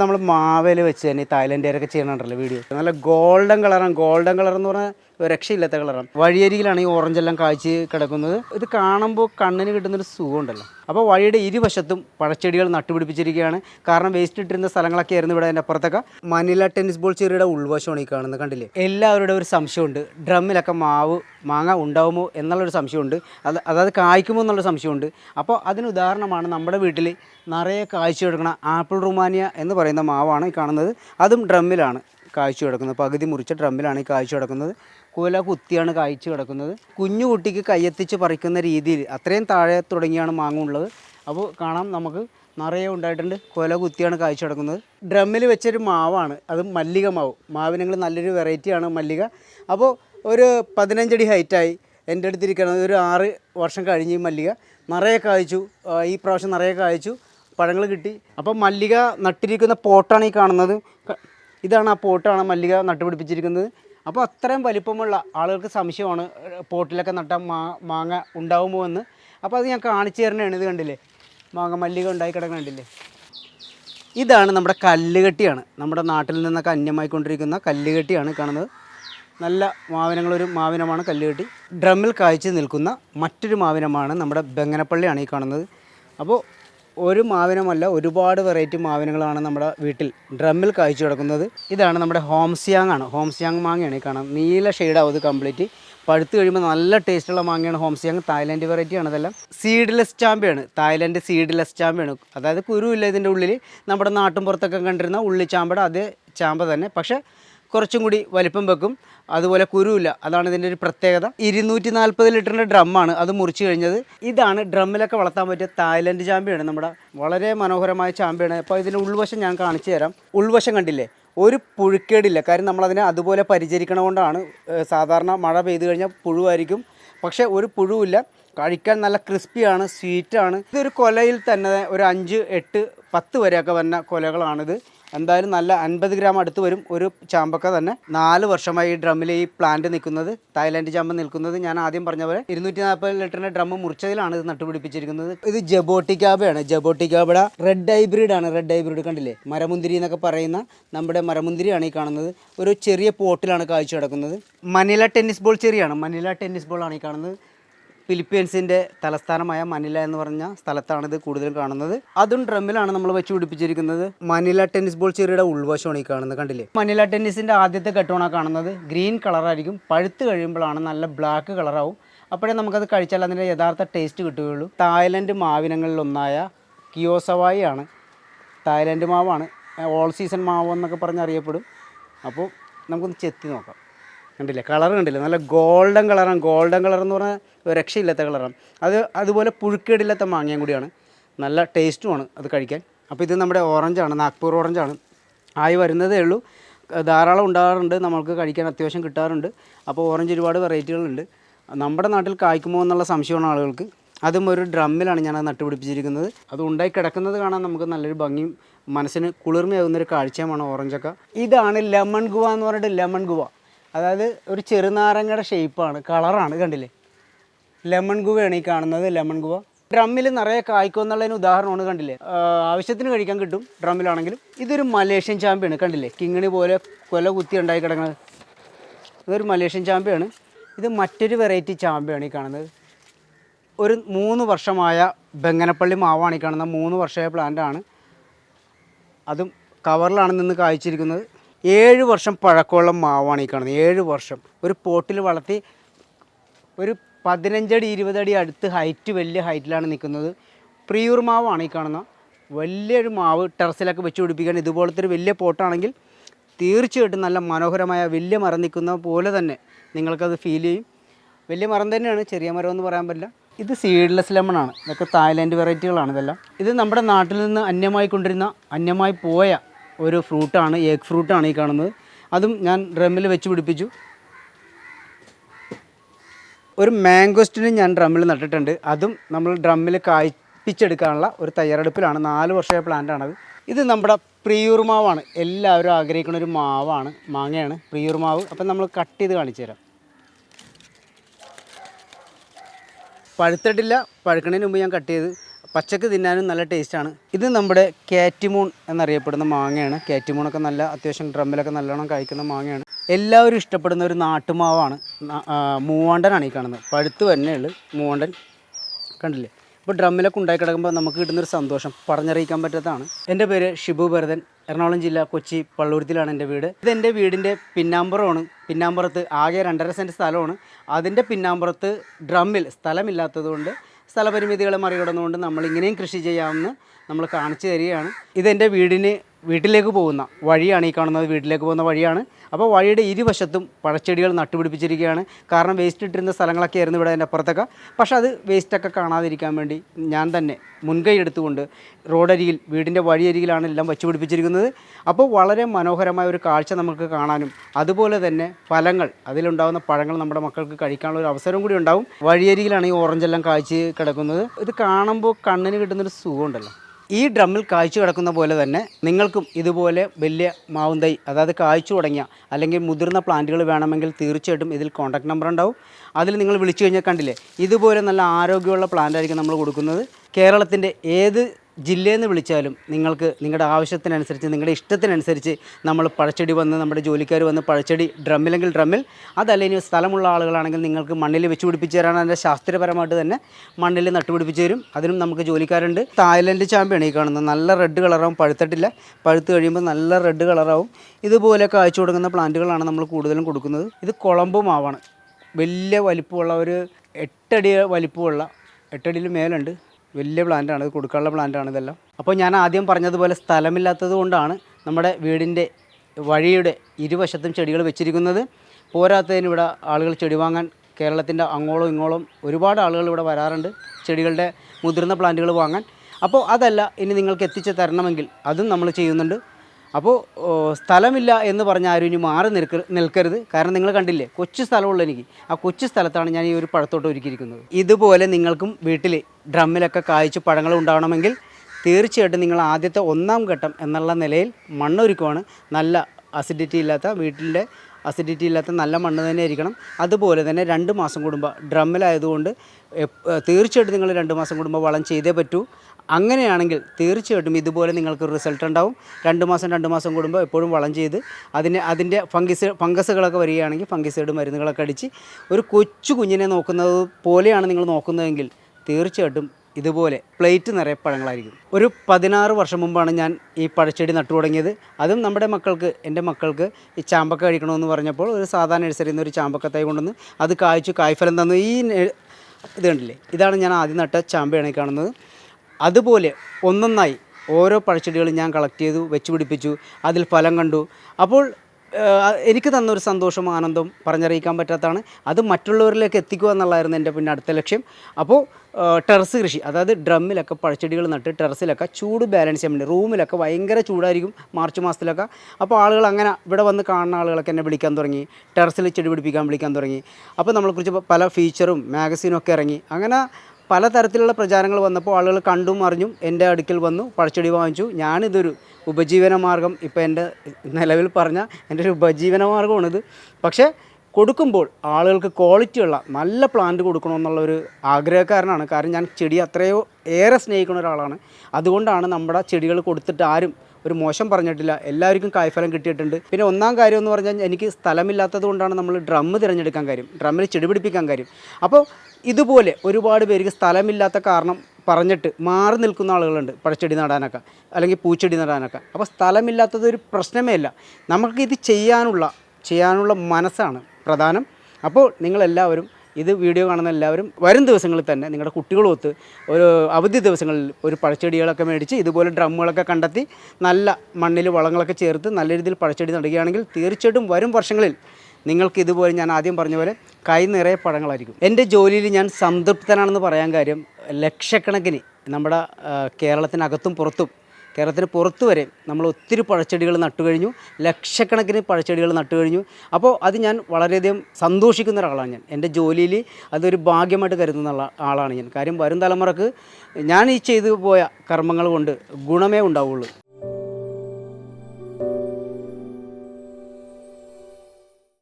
നമ്മൾ മാവേൽ വെച്ച് തന്നെ തായ്ലൻഡുകാരൊക്കെ ചെയ്യണുണ്ടല്ലോ വീഡിയോ. നല്ല ഗോൾഡൻ കളറാണ്. ഗോൾഡൻ കളർ എന്ന് പറഞ്ഞാൽ രക്ഷയില്ലാത്ത കളറാണ് വഴിയരികിലാണ് ഈ ഓറഞ്ച് എല്ലാം കാഴ്ച കിടക്കുന്നത്. ഇത് കാണുമ്പോൾ കണ്ണിന് കിട്ടുന്നൊരു സുഖമുണ്ടല്ലോ. അപ്പോൾ വഴിയുടെ ഇരുവശത്തും പഴച്ചെടികൾ നട്ടുപിടിപ്പിച്ചിരിക്കുകയാണ്. കാരണം വേസ്റ്റ് ഇട്ടിരുന്ന സ്ഥലങ്ങളൊക്കെ ആയിരുന്നു ഇവിടെ അതിന്റെ അപ്പുറത്തൊക്കെ. മനില ടെന്നീസ് ബോൾ ചെറിയുടെ ഉൾവശമാണ് ഈ കാണുന്നത് കണ്ടില്ലേ? എല്ലാവരുടെ ഒരു സംശയമുണ്ട്. ഡ്രമ്മിലൊക്കെ മാവ് മാങ്ങ ഉണ്ടാവുമോ എന്നുള്ളൊരു സംശയമുണ്ട്. അത് അതായത് കായ്ക്കുമോ എന്നുള്ള സംശയമുണ്ട്. അപ്പോൾ അതിന് ഉദാഹരണമാണ് നമ്മുടെ വീട്ടിൽ നിറയെ കാഴ്ച കിടക്കുന്ന ആപ്പിൾ റുമാനിയ എന്ന് പറയുന്ന മാവാണ് ഈ കാണുന്നത്. അതും ഡ്രമ്മിലാണ് കാഴ്ച കിടക്കുന്നത്. പകുതി മുറിച്ച ഡ്രമ്മിലാണ് ഈ കാഴ്ച കിടക്കുന്നത്. കുല കുത്തിയാണ് കായ്ച്ചു കിടക്കുന്നത്. കുഞ്ഞു കുട്ടിക്ക് കയ്യെത്തിച്ച് പറിക്കുന്ന രീതിയിൽ അത്രയും താഴെ തുടങ്ങിയാണ് മാങ്ങ ഉള്ളത്. അപ്പോൾ കാണാം നമുക്ക് നിറയെ ഉണ്ടായിട്ടുണ്ട് കൊല കുത്തിയാണ് കായ്ച്ചു കിടക്കുന്നത്. ഡ്രമ്മിൽ വെച്ചൊരു മാവാണ്. അത് മല്ലിക മാവ്. മാവിനങ്ങൾ നല്ലൊരു വെറൈറ്റിയാണ് മല്ലിക. അപ്പോൾ ഒരു പതിനഞ്ചടി ഹൈറ്റായി എന്റെ അടുത്തിരിക്കുന്നത് ഒരു ആറ് വർഷം കഴിഞ്ഞ് മല്ലിക. നിറയെ കായ്ച്ചു. ഈ പ്രാവശ്യം നിറയെ കായ്ച്ചു. പഴങ്ങൾ കിട്ടി. അപ്പോൾ മല്ലിക നട്ടിരിക്കുന്ന പോട്ടാണ് ഈ കാണുന്നത്. ഇതാണ് ആ പോട്ടാണ് മല്ലിക നട്ടുപിടിപ്പിച്ചിരിക്കുന്നത്. അപ്പോൾ അത്രയും വലിപ്പമുള്ള ആളുകൾക്ക് സംശയമാണ് പോട്ടിലൊക്കെ നട്ട മാ മാങ്ങ ഉണ്ടാവുമോ എന്ന്. അപ്പോൾ അത് ഞാൻ കാണിച്ചു തരണേണ് ഇത് കണ്ടില്ലേ? മാങ്ങ മല്ലിക ഉണ്ടായി കിടക്കുന്ന കണ്ടില്ലേ? ഇതാണ് നമ്മുടെ കല്ലുകെട്ടിയാണ്. നമ്മുടെ നാട്ടിൽ നിന്നൊക്കെ അന്യമായിക്കൊണ്ടിരിക്കുന്ന കല്ലുകെട്ടിയാണ് കാണുന്നത്. നല്ല മാവിനങ്ങളൊരു മാവിനമാണ് കല്ലുകെട്ടി. ഡ്രമ്മിൽ കായ്ച്ചു നിൽക്കുന്ന മറ്റൊരു മാവിനമാണ് നമ്മുടെ ബെങ്ങനപ്പള്ളിയാണ് ഈ കാണുന്നത്. അപ്പോൾ ഒരു മാവിനമല്ല ഒരുപാട് വെറൈറ്റി മാവിനങ്ങളാണ് നമ്മുടെ വീട്ടിൽ ഡ്രമ്മിൽ കായ്ച്ചു കിടക്കുന്നത്. ഇതാണ് നമ്മുടെ ഹോംസിയാങ് ആണ്. ഹോംസിയാങ് മാങ്ങയാണ് ഈ കാണാം നീല ഷെയ്ഡാവും ഇത് കംപ്ലീറ്റ് പഴുത്ത് കഴിയുമ്പോൾ നല്ല ടേസ്റ്റുള്ള മാങ്ങയാണ് ഹോംസിയാങ്. തായ്ലാൻഡ് വെറൈറ്റി ആണ് ഇതെല്ലാം. സീഡ്ലെസ് ചാമ്പയാണ് തായ്ലാൻഡ് സീഡ്ലെസ് ചാമ്പയാണ് അതായത് കുരുവില്ല ഇതിന്റെ ഉള്ളിൽ നമ്മുടെ നാട്ടും പുറത്തൊക്കെ കണ്ടിരുന്ന ഉള്ളി ചാമ്പയുടെ അതേ ചാമ്പ തന്നെ. പക്ഷേ കുറച്ചും കൂടി വലിപ്പം വെക്കും. അതുപോലെ കുരുവില്ല. അതാണ് ഇതിന്റെ ഒരു പ്രത്യേകത. ഇരുന്നൂറ്റി നാൽപ്പത് ലിറ്ററിന്റെ ഡ്രമ്മാണ് അത് മുറിച്ച് കഴിഞ്ഞത്. ഇതാണ് ഡ്രമ്മിലൊക്കെ വളർത്താൻ പറ്റിയ തായ്ലൻഡ് ചാമ്പ്യാണ് നമ്മുടെ വളരെ മനോഹരമായ ചാമ്പ്യാണ് അപ്പോൾ ഇതിന്റെ ഉൾവശം ഞാൻ കാണിച്ചു തരാം. ഉൾവശം കണ്ടില്ലേ? ഒരു പുഴുക്കേടില്ല. കാര്യം നമ്മളതിനെ അതുപോലെ പരിചരിക്കണ കൊണ്ടാണ് സാധാരണ മഴ പെയ്തു കഴിഞ്ഞാൽ പുഴുവായിരിക്കും. പക്ഷേ ഒരു പുഴുവില്ല. കഴിക്കാൻ നല്ല ക്രിസ്പിയാണ് സ്വീറ്റാണ്. ഇതൊരു കൊലയിൽ തന്നെ ഒരു അഞ്ച് എട്ട് പത്ത് വരെയൊക്കെ വരുന്ന കൊലകളാണിത്. എന്തായാലും നല്ല അൻപത് ഗ്രാം അടുത്ത് വരും ഒരു ചാമ്പക്ക തന്നെ. നാല് വർഷമായി ഈ ഡ്രമ്മിൽ ഈ പ്ലാന്റ് നിൽക്കുന്നത് തായ്ലാൻഡ് ചാമ്പ നിൽക്കുന്നത്. ഞാൻ ആദ്യം പറഞ്ഞ പോലെ ഇരുന്നൂറ്റി നാൽപ്പത് ലിറ്ററിന്റെ ഡ്രം മുറിച്ചതിലാണ് ഇത് നട്ടുപിടിപ്പിച്ചിരിക്കുന്നത്. ഇത് ജബോട്ടിക്കാബയാണ്. ജബോട്ടിക്കാബയുടെ റെഡ് ഹൈബ്രിഡ് ആണ്. റെഡ് ഹൈബ്രിഡ് കണ്ടില്ലേ? മരമുന്തിരി എന്നൊക്കെ പറയുന്ന നമ്മുടെ മരമുന്തിരിയാണ് ഈ കാണുന്നത്. ഒരു ചെറിയ പോട്ടിലാണ് കാഴ്ച കിടക്കുന്നത് മനില ടെന്നീസ് ബോൾ ചെറിയാണ്. മനില ടെന്നീസ് ബോൾ ആണ് ഈ കാണുന്നത്. ഫിലിപ്പീൻസിന്റെ തലസ്ഥാനമായ മനില എന്ന് പറഞ്ഞ സ്ഥലത്താണ് ഇത് കൂടുതലും കാണുന്നത്. അതും ഡ്രമ്മിലാണ് നമ്മൾ വെച്ച് പിടിപ്പിച്ചിരിക്കുന്നത്. മനില ടെന്നീസ് ബോൾ ചെറിയുടെ ഉൾവശമാണ് ഈ കാണുന്നത്. കണ്ടില്ലേ? മനില ടെന്നീസിന്റെ ആദ്യത്തെ കെട്ടോണ കാണുന്നത്. ഗ്രീൻ കളറായിരിക്കും. പഴുത്ത് കഴിയുമ്പോഴാണ് നല്ല ബ്ലാക്ക് കളറാവും. അപ്പോഴേ നമുക്കത് കഴിച്ചാൽ അതിന്റെ യഥാർത്ഥ ടേസ്റ്റ് കിട്ടുകയുള്ളൂ. തായ്ലൻഡ് മാവിനങ്ങളിലൊന്നായ കിയോസവായി ആണ് തായ്ലൻഡ് മാവാണ്. ഓൾ സീസൺ മാവ് എന്നൊക്കെ പറഞ്ഞ് അറിയപ്പെടും. അപ്പോൾ നമുക്കൊന്ന് ചെത്തി നോക്കാം. കണ്ടില്ലേ? കളർ കണ്ടില്ല? നല്ല ഗോൾഡൻ കളറാണ്. ഗോൾഡൻ കളർ എന്ന് പറഞ്ഞാൽ രക്ഷയില്ലാത്ത കളറാണ്. അത് അതുപോലെ പുഴുക്കേടില്ലാത്ത മാങ്ങയും കൂടിയാണ്. നല്ല ടേസ്റ്റുമാണ് അത് കഴിക്കാൻ. അപ്പോൾ ഇത് നമ്മുടെ ഓറഞ്ചാണ് നാഗ്പൂർ ഓറഞ്ചാണ് ആയി വരുന്നതേ ഉള്ളൂ. ധാരാളം ഉണ്ടാകാറുണ്ട്. നമുക്ക് കഴിക്കാൻ അത്യാവശ്യം കിട്ടാറുണ്ട്. അപ്പോൾ ഓറഞ്ച് ഒരുപാട് വെറൈറ്റികളുണ്ട്. നമ്മുടെ നാട്ടിൽ കായ്ക്കുമോ എന്നുള്ള സംശയമാണ് ആളുകൾക്ക്. അതും ഒരു ഡ്രമ്മിലാണ് ഞാൻ അത് നട്ടുപിടിപ്പിച്ചിരിക്കുന്നത്. അത് ഉണ്ടായി കിടക്കുന്നത് കാണാൻ നമുക്ക് നല്ലൊരു ഭംഗിയും മനസ്സിന് കുളിർമയാകുന്നൊരു കാഴ്ചയുമാണ് ഓറഞ്ചൊക്കെ. ഇതാണ് ലെമൺ ഗുവ എന്ന് പറഞ്ഞിട്ട് ലെമൺ ഗുവ. അതായത് ഒരു ചെറുനാരങ്ങയുടെ ഷേപ്പാണ് കളറാണ് കണ്ടില്ലേ? ലെമൺ ഗുവയാണ് ഈ കാണുന്നത് ലെമൺ ഗുവ ഡ്രമ്മിൽ നിറയെ കായ്ക്കും എന്നുള്ളതിന് ഉദാഹരണമാണ് കണ്ടില്ലേ? ആവശ്യത്തിന് കഴിക്കാൻ കിട്ടും ഡ്രമ്മിലാണെങ്കിലും ഇതൊരു മലേഷ്യൻ ചാമ്പയാണ് കണ്ടില്ലേ? കിങ്ങിണി പോലെ കൊല കുത്തി ഉണ്ടായി കിടക്കുന്നത്. ഇതൊരു മലേഷ്യൻ ചാമ്പയാണ് ഇത് മറ്റൊരു വെറൈറ്റി ചാമ്പയാണ് ഈ കാണുന്നത്. ഒരു മൂന്ന് വർഷമായ ബെങ്ങനപ്പള്ളി മാവാണ് ഈ കാണുന്നത്. മൂന്ന് വർഷമായ പ്ലാന്റാണ് അതും കവറിലാണ് നിന്ന് കായ്ച്ചിരിക്കുന്നത്. ഏഴ് വർഷം പഴക്കമുള്ള മാവാണ് ഈ കാണുന്നത്. ഏഴ് വർഷം. ഒരു പോട്ടിൽ വളർത്തി ഒരു പതിനഞ്ചടി ഇരുപതടി അടുത്ത് ഹൈറ്റ് വലിയ ഹൈറ്റിലാണ് നിൽക്കുന്നത്. പ്രിയൂർ മാവാണ് ഈ കാണുന്ന വലിയൊരു മാവ് ടെറസിലൊക്കെ വെച്ച് പിടിപ്പിക്കാൻ ഇതുപോലത്തെ ഒരു വലിയ പോട്ടാണെങ്കിൽ തീർച്ചയായിട്ടും നല്ല മനോഹരമായ വലിയ മരം നിൽക്കുന്ന പോലെ തന്നെ നിങ്ങൾക്കത് ഫീൽ ചെയ്യും. വലിയ മരം തന്നെയാണ് ചെറിയ മരം എന്ന് പറയാൻ പറ്റില്ല. ഇത് സീഡ്ലെസ് ലെമൺ ആണ്. ഇതൊക്കെ തായ്ലാൻഡ് വെറൈറ്റികളാണ് ഇതെല്ലാം. ഇത് നമ്മുടെ നാട്ടിൽ നിന്ന് അന്യമായി കൊണ്ടിരുന്ന അന്യമായി പോയ ഒരു ഫ്രൂട്ടാണ് എഗ് ഫ്രൂട്ടാണ് ഈ കാണുന്നത്. അതും ഞാൻ ഡ്രമ്മിൽ വെച്ച് പിടിപ്പിച്ചു. ഒരു മാംഗോസ്റ്റിനും ഞാൻ ഡ്രമ്മിൽ നട്ടിട്ടുണ്ട്. അതും നമ്മൾ ഡ്രമ്മിൽ കായ്പ്പിച്ചെടുക്കാനുള്ള ഒരു തയ്യാറെടുപ്പിലാണ്. നാല് വർഷമായ പ്ലാന്റാണത് ഇത് നമ്മുടെ പ്രിയൂർ മാവാണ്. എല്ലാവരും ആഗ്രഹിക്കുന്ന ഒരു മാവാണ് മാങ്ങയാണ് പ്രിയൂർ മാവ്. അപ്പം നമ്മൾ കട്ട് ചെയ്ത് കാണിച്ചു തരാം. പഴുത്തിട്ടില്ല. പഴുക്കണതിന് മുമ്പ് ഞാൻ കട്ട് ചെയ്ത് പച്ചക്ക് തിന്നാനും നല്ല ടേസ്റ്റാണ്. ഇത് നമ്മുടെ കാറ്റിമൂൺ എന്നറിയപ്പെടുന്ന മാങ്ങയാണ്. കാറ്റിമൂണൊക്കെ നല്ല അത്യാവശ്യം ഡ്രമ്മിലൊക്കെ നല്ലോണം കഴിക്കുന്ന മാങ്ങയാണ്. എല്ലാവരും ഇഷ്ടപ്പെടുന്ന ഒരു നാട്ടുമാവാണ്. മൂവാണ്ടനാണ് ഈ കാണുന്നത്. പഴുത്ത് തന്നെയുള്ളു മൂവാണ്ടൻ. കണ്ടില്ലേ? ഇപ്പോൾ ഡ്രമ്മിലൊക്കെ ഉണ്ടായി കിടക്കുമ്പോൾ നമുക്ക് കിട്ടുന്നൊരു സന്തോഷം. പറഞ്ഞറിയിക്കാൻ പറ്റാത്തതാണ്. എന്റെ പേര് ഷിബു ഭരതൻ. എറണാകുളം ജില്ല കൊച്ചി പള്ളൂരത്തിലാണ് എന്റെ വീട്. ഇത് എന്റെ വീടിന്റെ പിന്നാമ്പുറമാണ്. പിന്നാമ്പുറത്ത് ആകെ രണ്ടര സെന്റ് സ്ഥലമാണ്. അതിന്റെ പിന്നാമ്പുറത്ത് ഡ്രമ്മിൽ സ്ഥലമില്ലാത്തതുകൊണ്ട് സ്ഥലപരിമിതികളെ മറികടന്നുകൊണ്ട് നമ്മൾ ഇങ്ങനെയും കൃഷി ചെയ്യാമെന്ന് നമ്മൾ കാണിച്ചു തരികയാണ്. ഇതെന്റെ വീടിന് വീട്ടിലേക്ക് പോകുന്ന വഴിയാണ് ഈ കാണുന്നത്. വീട്ടിലേക്ക് പോകുന്ന വഴിയാണ്. അപ്പോൾ വഴിയുടെ ഇരുവശത്തും പഴച്ചെടികൾ നട്ടുപിടിപ്പിച്ചിരിക്കുകയാണ്. കാരണം വേസ്റ്റ് ഇട്ടിരുന്ന സ്ഥലങ്ങളൊക്കെ ആയിരുന്നു ഇവിടെ അതിന്റെ അപ്പുറത്തൊക്കെ. പക്ഷേ അത് വേസ്റ്റൊക്കെ കാണാതിരിക്കാൻ വേണ്ടി ഞാൻ തന്നെ മുൻകൈ എടുത്തുകൊണ്ട് റോഡരികിൽ വീടിന്റെ വഴിയരികിലാണ് എല്ലാം വച്ചു പിടിപ്പിച്ചിരിക്കുന്നത്. അപ്പോൾ വളരെ മനോഹരമായ ഒരു കാഴ്ച നമുക്ക് കാണാനും അതുപോലെ തന്നെ ഫലങ്ങൾ അതിലുണ്ടാകുന്ന പഴങ്ങൾ നമ്മുടെ മക്കൾക്ക് കഴിക്കാനുള്ള ഒരു അവസരം കൂടി ഉണ്ടാകും വഴിയരികിലാണ് ഈ ഓറഞ്ചെല്ലാം കാഴ്ച കിടക്കുന്നത്. ഇത് കാണുമ്പോൾ കണ്ണിന് കിട്ടുന്നൊരു സുഖമുണ്ടല്ലോ. ഈ ഡ്രമ്മിൽ കായ്ച്ചു കിടക്കുന്ന പോലെ തന്നെ നിങ്ങൾക്കും ഇതുപോലെ വലിയ മാവും തൈ അതായത് കായ്ച്ചു തുടങ്ങിയ അല്ലെങ്കിൽ മുതിർന്ന പ്ലാന്റുകൾ വേണമെങ്കിൽ തീർച്ചയായിട്ടും ഇതിൽ കോൺടാക്ട് നമ്പർ ഉണ്ടാവും. അതിൽ നിങ്ങൾ വിളിച്ചു കഴിഞ്ഞാൽ കണ്ടില്ലേ ഇതുപോലെ നല്ല ആരോഗ്യമുള്ള പ്ലാന്റ് ആയിരിക്കും നമ്മൾ കൊടുക്കുന്നത്. കേരളത്തിന്റെ ഏത് ജില്ലയിൽ നിന്ന് വിളിച്ചാലും നിങ്ങൾക്ക് നിങ്ങളുടെ ആവശ്യത്തിനനുസരിച്ച് നിങ്ങളുടെ ഇഷ്ടത്തിനനുസരിച്ച് നമ്മൾ പഴച്ചെടി വന്ന് നമ്മുടെ ജോലിക്കാർ വന്ന് പഴച്ചെടി ഡ്രമ്മിലെങ്കിൽ ഡ്രമ്മിൽ അതല്ല ഇനി സ്ഥലമുള്ള ആളുകളാണെങ്കിൽ നിങ്ങൾക്ക് മണ്ണിൽ വെച്ച് പിടിപ്പിച്ച് തരാൻ അതിന്റെ ശാസ്ത്രീയപരമായിട്ട് തന്നെ മണ്ണിൽ നട്ടുപിടിപ്പിച്ച് തരും. അതിനും നമുക്ക് ജോലിക്കാരുണ്ട്. തായ്ലൻഡ് ചാമ്പ്യാണ് ഈ കാണുന്നത്. നല്ല റെഡ് കളറാവും പഴുത്തിട്ടില്ല. പഴുത്ത് കഴിയുമ്പോൾ നല്ല റെഡ് കളറാവും. ഇതുപോലെ കാഴ്ച കൊടുക്കുന്ന പ്ലാന്റുകളാണ് നമ്മൾ കൂടുതലും കൊടുക്കുന്നത്. ഇത് കുളമ്പ് മാവാണ്. വലിയ വലിപ്പമുള്ള ഒരു എട്ടടി വലിപ്പമുള്ള എട്ടടിയിൽ മേലുണ്ട്. വലിയ പ്ലാന്റാണ് ഇത് കൊടുക്കാനുള്ള പ്ലാന്റാണ് ഇതെല്ലാം. അപ്പോൾ ഞാൻ ആദ്യം പറഞ്ഞതുപോലെ സ്ഥലമില്ലാത്തത് കൊണ്ടാണ് നമ്മുടെ വീടിന്റെ വഴിയുടെ ഇരുവശത്തും ചെടികൾ വെച്ചിരിക്കുന്നത്. പോരാത്തതിന് ഇവിടെ ആളുകൾ ചെടി വാങ്ങാൻ കേരളത്തിന്റെ അങ്ങോളം ഇങ്ങോളം ഒരുപാട് ആളുകൾ ഇവിടെ വരാറുണ്ട് ചെടികളുടെ മുതിർന്ന പ്ലാന്റുകൾ വാങ്ങാൻ. അപ്പോൾ അതല്ല ഇനി നിങ്ങൾക്ക് എത്തിച്ച് തരണമെങ്കിൽ അതും നമ്മൾ ചെയ്യുന്നുണ്ട്. അപ്പോൾ സ്ഥലമില്ല എന്ന് പറഞ്ഞ ആരും ഇനി മാറി നിൽക്ക നിൽക്കരുത്. കാരണം നിങ്ങൾ കണ്ടില്ലേ കൊച്ചു സ്ഥലമുള്ള എനിക്ക്. ആ കൊച്ചു സ്ഥലത്താണ് ഞാൻ ഈ ഒരു പഴത്തോട്ടം ഒരുക്കിയിരിക്കുന്നത്. ഇതുപോലെ നിങ്ങൾക്കും വീട്ടിൽ ഡ്രമ്മിലൊക്കെ കായ്ച്ച് പഴങ്ങൾ ഉണ്ടാവണമെങ്കിൽ തീർച്ചയായിട്ടും നിങ്ങൾ ആദ്യത്തെ ഒന്നാം ഘട്ടം എന്നുള്ള നിലയിൽ മണ്ണൊരുക്കുവാണ്. നല്ല അസിഡിറ്റി ഇല്ലാത്ത വീട്ടിലെ അസിഡിറ്റി ഇല്ലാത്ത നല്ല മണ്ണ് തന്നെ ആയിരിക്കണം. അതുപോലെ തന്നെ രണ്ട് മാസം കൂടുമ്പോൾ ഡ്രമ്മിലായതുകൊണ്ട് തീർച്ചയായിട്ടും നിങ്ങൾ രണ്ട് മാസം കൂടുമ്പോൾ വളം ചെയ്തേ പറ്റൂ. അങ്ങനെയാണെങ്കിൽ തീർച്ചയായിട്ടും ഇതുപോലെ നിങ്ങൾക്ക് റിസൾട്ട് ഉണ്ടാവും. രണ്ട് മാസം രണ്ട് മാസം കൂടുമ്പോൾ എപ്പോഴും വളം ചെയ്ത് അതിന് അതിന്റെ ഫംഗിസ് ഫംഗസുകളൊക്കെ വരികയാണെങ്കിൽ ഫംഗിസൈഡ് മരുന്നുകളൊക്കെ അടിച്ച് ഒരു കൊച്ചു കുഞ്ഞിനെ നോക്കുന്നത് പോലെയാണ് നിങ്ങൾ നോക്കുന്നതെങ്കിൽ തീർച്ചയായിട്ടും ഇതുപോലെ പ്ലേറ്റ് നിറയെ പഴങ്ങളായിരിക്കും. ഒരു പതിനാറ് വർഷം മുമ്പാണ് ഞാൻ ഈ പഴച്ചെടി നട്ടു തുടങ്ങിയത്. അതും നമ്മുടെ മക്കൾക്ക് എന്റെ മക്കൾക്ക് ഈ ചാമ്പക്ക കഴിക്കണമെന്ന് പറഞ്ഞപ്പോൾ ഒരു സാധാരണ നഴ്സറിയിൽ നിന്ന് ഒരു ചാമ്പക്ക തൈ കൊണ്ടുവന്ന് അത് കായ്ച്ചു കായ്ഫലം തന്നു. ഈ ഇതുണ്ടല്ലേ ഇത് കണ്ടില്ലേ? ഇതാണ് ഞാൻ ആദ്യം നട്ട ചാമ്പയാണ് കാണുന്നത്. അതുപോലെ ഒന്നൊന്നായി ഓരോ പഴച്ചെടികളും ഞാൻ കളക്ട് ചെയ്തു വെച്ച് പിടിപ്പിച്ചു അതിൽ ഫലം കണ്ടു. അപ്പോൾ എനിക്ക് തന്നൊരു സന്തോഷം ആനന്ദം പറഞ്ഞറിയിക്കാൻ പറ്റാത്തതാണ്. അത് മറ്റുള്ളവരിലേക്ക് എത്തിക്കുക എന്നുള്ളതായിരുന്നു എന്റെ പിന്നെ അടുത്ത ലക്ഷ്യം. അപ്പോൾ ടെറസ് കൃഷി അതായത് ഡ്രമ്മിലൊക്കെ പഴച്ചെടികൾ നട്ട് ടെറസിലൊക്കെ ചൂട് ബാലൻസ് ചെയ്യാൻ വേണ്ടി റൂമിലൊക്കെ ഭയങ്കര ചൂടായിരിക്കും മാർച്ച് മാസത്തിലൊക്കെ. അപ്പോൾ ആളുകൾ അങ്ങനെ ഇവിടെ വന്ന് കാണുന്ന ആളുകളൊക്കെ എന്നെ വിളിക്കാൻ തുടങ്ങി ടെറസിൽ ചെടി പിടിപ്പിക്കാൻ വിളിക്കാൻ തുടങ്ങി. അപ്പോൾ നമ്മളെക്കുറിച്ച് പല ഫീച്ചറും മാഗസീനും ഒക്കെ ഇറങ്ങി. അങ്ങനെ പലതരത്തിലുള്ള പ്രചാരങ്ങൾ വന്നപ്പോൾ ആളുകൾ കണ്ടും അറിഞ്ഞും എന്റെ അടുക്കൽ വന്നു പഴച്ചെടി വാങ്ങിച്ചു. ഞാനിതൊരു ഉപജീവന മാർഗം ഇപ്പോൾ എന്റെ നിലവിൽ പറഞ്ഞ എന്റെ ഒരു ഉപജീവന മാർഗമാണിത് പക്ഷേ കൊടുക്കുമ്പോൾ ആളുകൾക്ക് ക്വാളിറ്റിയുള്ള നല്ല പ്ലാന്റ് കൊടുക്കണമെന്നുള്ള ഒരു ആഗ്രഹക്കാരനാണ്. കാരണം ഞാൻ ചെടി അത്രയോ ഏറെ സ്നേഹിക്കുന്ന ഒരാളാണ്. അതുകൊണ്ടാണ് നമ്മുടെ ചെടികൾ കൊടുത്തിട്ട് ആരും ഒരു മോശം പറഞ്ഞിട്ടില്ല. എല്ലാവർക്കും കായ്ഫലം കിട്ടിയിട്ടുണ്ട്. പിന്നെ ഒന്നാം കാര്യം എന്ന് പറഞ്ഞാൽ എനിക്ക് സ്ഥലമില്ലാത്തത് കൊണ്ടാണ് നമ്മൾ ഡ്രമ്മ് തിരഞ്ഞെടുക്കാൻ കാര്യം ഡ്രമ്മിൽ ചെടി പിടിപ്പിക്കാൻ കാര്യം. അപ്പോൾ ഇതുപോലെ ഒരുപാട് പേർക്ക് സ്ഥലമില്ലാത്ത കാരണം പറഞ്ഞിട്ട് മാറി നിൽക്കുന്ന ആളുകളുണ്ട് പഴച്ചെടി നടാനൊക്കെ അല്ലെങ്കിൽ പൂച്ചെടി നടാനൊക്കെ. അപ്പോൾ സ്ഥലമില്ലാത്തത് ഒരു പ്രശ്നമേ അല്ല നമുക്ക് ഇത് ചെയ്യാനുള്ള ചെയ്യാനുള്ള മനസ്സാണ് പ്രധാനം. അപ്പോൾ നിങ്ങളെല്ലാവരും ഇത് വീഡിയോ കാണുന്ന എല്ലാവരും വരും ദിവസങ്ങളിൽ തന്നെ നിങ്ങളുടെ കുട്ടികളൊത്ത് ഒരു അവധി ദിവസങ്ങളിൽ ഒരു പഴച്ചെടികളൊക്കെ മേടിച്ച് ഇതുപോലെ ഡ്രമ്മുകളൊക്കെ കണ്ടെത്തി നല്ല മണ്ണിൽ വളങ്ങളൊക്കെ ചേർത്ത് നല്ല രീതിയിൽ പഴച്ചെടി നടുകയാണെങ്കിൽ തീർച്ചയായിട്ടും വരും വർഷങ്ങളിൽ നിങ്ങൾക്ക് ഇതുപോലെ ഞാൻ ആദ്യം പറഞ്ഞ പോലെ കൈ നിറയെ പഴങ്ങളായിരിക്കും എന്റെ ജോലിയിൽ ഞാൻ സംതൃപ്തനാണെന്ന് പറയാൻ കാര്യം ലക്ഷക്കണക്കിന് നമ്മുടെ കേരളത്തിനകത്തും പുറത്തും കേരളത്തിന് പുറത്തു വരെ നമ്മൾ ഒത്തിരി പഴച്ചെടികൾ നട്ടുകഴിഞ്ഞു ലക്ഷക്കണക്കിന് പഴച്ചെടികൾ നട്ടുകഴിഞ്ഞു അപ്പോൾ അത് ഞാൻ വളരെയധികം സന്തോഷിക്കുന്ന ഒരാളാണ് ഞാൻ. എന്റെ ജോലിയിൽ അതൊരു ഭാഗ്യമായിട്ട് കരുതുന്ന ആളാണ് ഞാൻ. കാര്യം വരും തലമുറയ്ക്ക് ഞാൻ ഈ ചെയ്തു പോയ കർമ്മങ്ങൾ കൊണ്ട് ഗുണമേ ഉണ്ടാവുള്ളൂ.